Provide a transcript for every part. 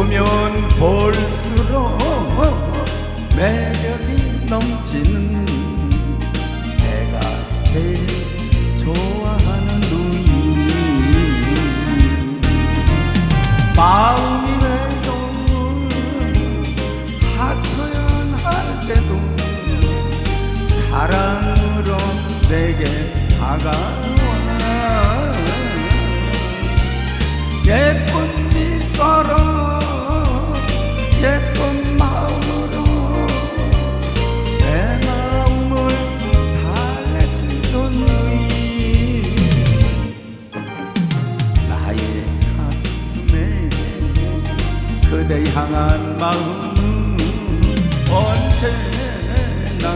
보면 볼수록 매력이 넘치는 내가 제일 좋아하는 누이. 마음이 왜도 하소연할 때도 사랑으로 내게 다가 내 마음을 달래주던 누이 나의 가슴에 그대 향한 마음은 언제나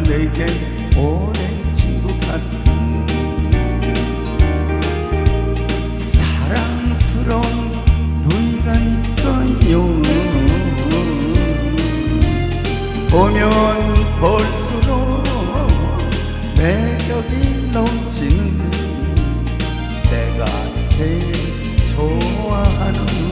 내게 오랜 친구 같은 사랑스러운 누이가 있어요. 보면 볼수록 매력이 넘치는 내가 제일 좋아하는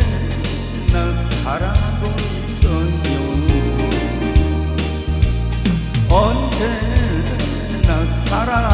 언